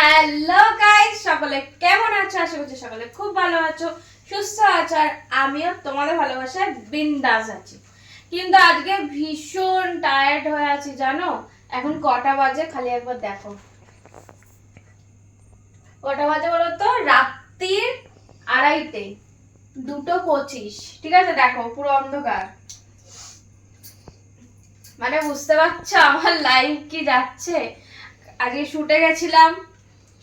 Hello guys সকলে কেমন আছো? আশা করছি সকলে খুব ভালো আছো, সুস্থ আছো, আর আমিও তোমাদের ভালোবাসায় বিন্দাস আছি। কিন্তু আজকে ভীষণ টায়ার্ড হয়ে আছি, জানো? এখন কটা বাজে? খালি একবার দেখো। কটা বাজে বলো তো? রাত্রির আড়াইটে। দুটো পঁচিশ। ঠিক আছে? দেখো, পুরো অন্ধকার। মানে বুঝতে পারছ আমার লাইফ কি যাচ্ছে? আজকে শুটে গেছিলাম।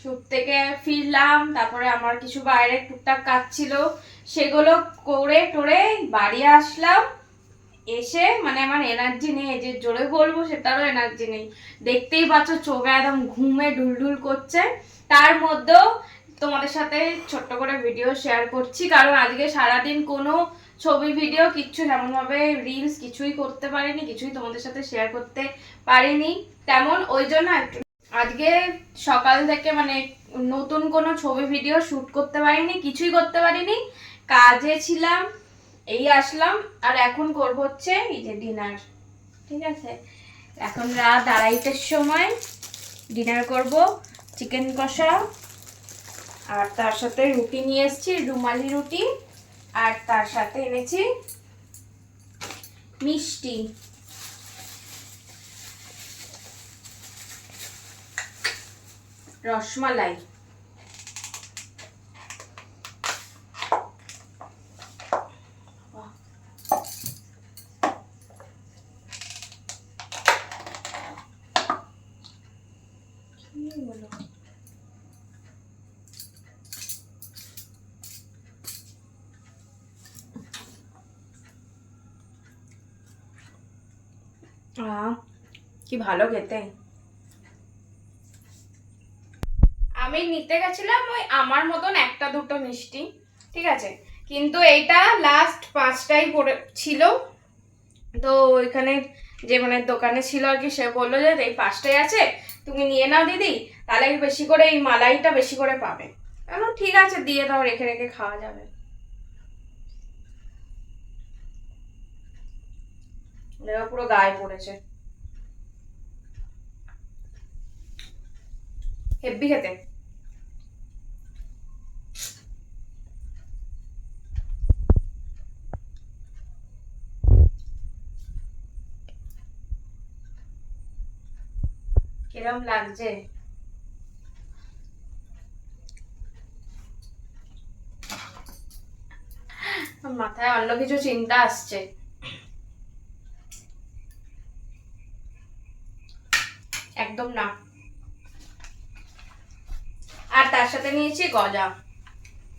শুট থেকে ফিরলাম, তারপরে আমার কিছু বাইরে টুকটাক কাজ ছিল, সেগুলো করে টোরে বাড়ি আসলাম। এসে মানে আমার এনার্জি নেই যে জোরে বলব সেটারও এনার্জি নেই। দেখতেই পাচ্ছ চোখে একদম ঘুমে ঢুলঢুল করছে। তার মধ্যেও তোমাদের সাথে ছোট্ট করে ভিডিও শেয়ার করছি, কারণ আজকে সারাদিন কোনো ছবি ভিডিও কিচ্ছু তেমনভাবে রিলস কিছুই করতে পারিনি, কিছুই তোমাদের সাথে শেয়ার করতে পারিনি। তেমন ওই জন্য একটু আজকে সকাল থেকে মানে নতুন কোনো ছবি ভিডিও শুট করতে পারিনি, কিছুই করতে পারিনি। কাজে ছিলাম, এই আসলাম, আর এখন করব হচ্ছে এই যে ডিনার ঠিক আছে? এখন রাত আড়াইটের সময় ডিনার করব চিকেন কষা, আর তার সাথে রুটি নিয়ে এসেছি, রুমালি রুটি, আর তার সাথে এনেছি মিষ্টি। রসমালাই কি হলো? আহ, কি ভালো খেতে আমি নিতে গেছিলাম ওই আমার মতন একটা দুটো মিষ্টি, ঠিক আছে? কিন্তু এইটা লাস্ট পাঁচটাই পড়ে ছিল। তো ওইখানে যে মানে দোকানে ছিল আর কি, সে বলল যে এই পাঁচটাই আছে, তুমি নিয়ে নাও দিদি, তাহলে বেশি করে এই মালাইটা বেশি করে পাবে। কেন ঠিক আছে, দিয়ে দাও, রেখে রেখে খাওয়া যাবে। পুরো গায়ে পড়েছে। হেব্বি খেতে। কিরম লাগছে? মাথায় অন্য কিছু চিন্তা আসছে। একদম না। আর তার সাথে নিয়েছি গজা।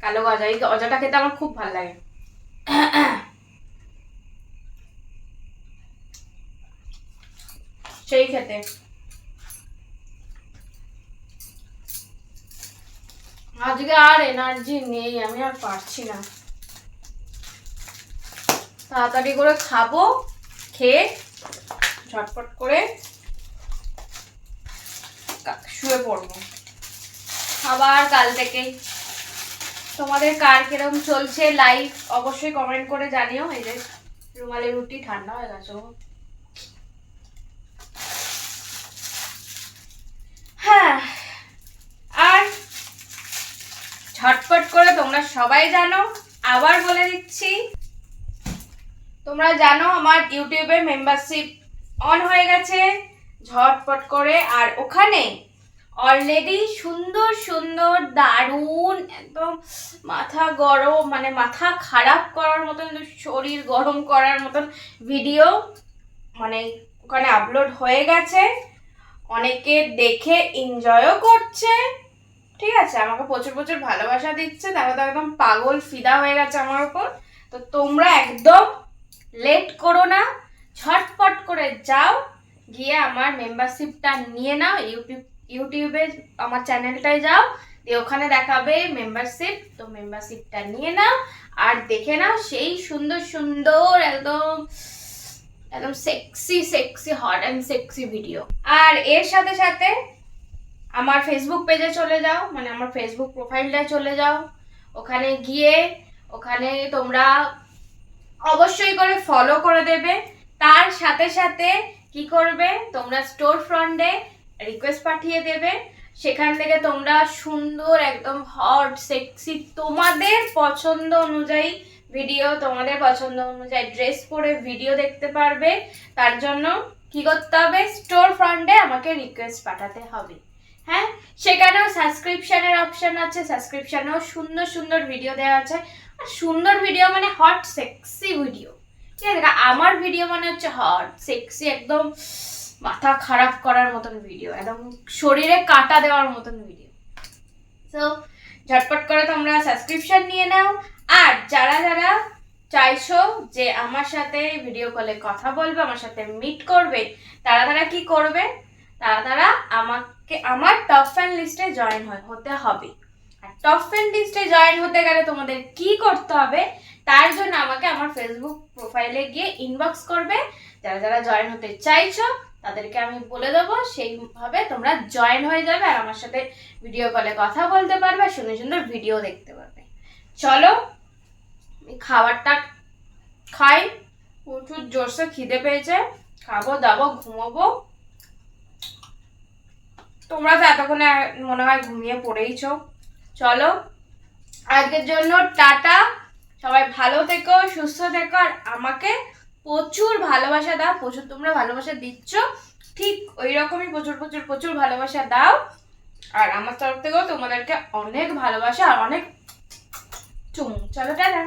কালো গজা। এই গজাটা খেতে আমার খুব ভালো লাগে। সেই খেতে। আজকে আর এনার্জি নেই, আমি আর পারছি না। তাড়াতাড়ি করে খাব, খেয়ে ঝটপট করে শুয়ে পড়ব। আবার কাল থেকেই তোমাদের কার কিরম চলছে লাইভ অবশ্যই কমেন্ট করে জানিও। এই যে রুমালি রুটি ঠান্ডা হয়ে গেছে ও। হ্যাঁ আর ঝটপট করে তোমরা সবাই জানো, আবার বলে দিচ্ছি। তোমরা জানো আমার ইউটিউবে মেম্বারশিপ অন হয়ে গেছে, ঝটপট করে। আর ওখানে অলরেডি সুন্দর সুন্দর, দারুণ, একদম মাথা গরম মানে মাথা খারাপ করার মতন শরীর গরম করার মতন ভিডিও মানে ওখানে আপলোড হয়ে গেছে। অনেকে দেখে এনজয়ও করছে। ঠিক আছে, আমাকে প্রচুর প্রচুর ভালোবাসা দিচ্ছে। তারা তো একদম পাগল ফিদা হয়ে গেছে আমার উপর তো তোমরা একদম লেট করো না ঝটপট করে যাও, গিয়ে আমার মেম্বারশিপটা নিয়ে নাও ইউটিউব ইউটিউবে আমার চ্যানেলটায় যাও, দিয়ে ওখানে দেখাবে মেম্বারশিপ তো মেম্বারশিপটা নিয়ে নাও, আর দেখে নাও সেই সুন্দর সুন্দর একদম একদম sexy sexy hot and sexy video আর এর সাথে সাথে আমার ফেসবুক পেজে চলে যাও মানে আমার ফেসবুক প্রোফাইলটায় চলে যাও। ওখানে গিয়ে, ওখানে তোমরা অবশ্যই করে ফলো করে দেবে। তার সাথে সাথে কি করবে? তোমরা স্টোর ফ্রন্টে রিকোয়েস্ট পাঠিয়ে দেবে। সেখান থেকে তোমরা সুন্দর, একদম হট সেক্সি তোমাদের পছন্দ অনুযায়ী ভিডিও তোমাদের পছন্দ অনুযায়ী ড্রেস পরে ভিডিও দেখতে পারবে। তার জন্য কি করতে হবে? স্টোর ফ্রন্টে আমাকে রিকোয়েস্ট পাঠাতে হবে। হ্যাঁ সেখানেও সাবস্ক্রিপশনের অপশন আছে সাবস্ক্রিপশনেও সুন্দর সুন্দর ভিডিও দেওয়া আছে। আর সুন্দর ভিডিও মানে হট সেক্সি ভিডিও ঠিক আছে আমার ভিডিও মানে হচ্ছে হট সেক্সি একদম মাথা খারাপ করার মতন ভিডিও একদম শরীরে কাটা দেওয়ার মতন ভিডিও তো ঝটপট করে তোমরা সাবস্ক্রিপশন নিয়ে নাও। আর যারা যারা চাইছো যে আমার সাথে ভিডিও কলে কথা বলবে, আমার সাথে মিট করবে, তারা তারা কি করবে? তারা তারা আমাকে আমার টপ ফ্যান লিস্টে জয়েন হতে হবে। আর টপ ফ্যান লিস্টে জয়েন হতে গেলে তোমাদের কি করতে হবে, তার জন্য আমাকে আমার ফেসবুক প্রোফাইলে গিয়ে ইনবক্স করবে। যারা যারা জয়েন হতে চাইছো, তাদেরকে আমি বলে দেবো, সেইভাবে তোমরা জয়েন হয়ে যাবে আর আমার সাথে ভিডিও কলে কথা বলতে পারবে, সুন্দর সুন্দর ভিডিও দেখতে পারবে। চলো খাবারটা খাই। প্রচুর জোরসে খিদে পেয়েছে। খাব, দাবো, ঘুমাবো। তোমরা তো এতক্ষণে মনে হয় ঘুমিয়ে পড়েইছো। চলো, আজকের জন্য টাটা। সবাই ভালো থেকো, সুস্থ থেকো, আর আমাকে প্রচুর ভালোবাসা দাও, প্রচুর তোমরা ভালোবাসা দিচ্ছ। ঠিক ওই রকমই প্রচুর প্রচুর প্রচুর ভালোবাসা দাও। আর আমার তরফ থেকেও তোমাদেরকে অনেক ভালোবাসা, আর অনেক চুম। চলো, টাটা।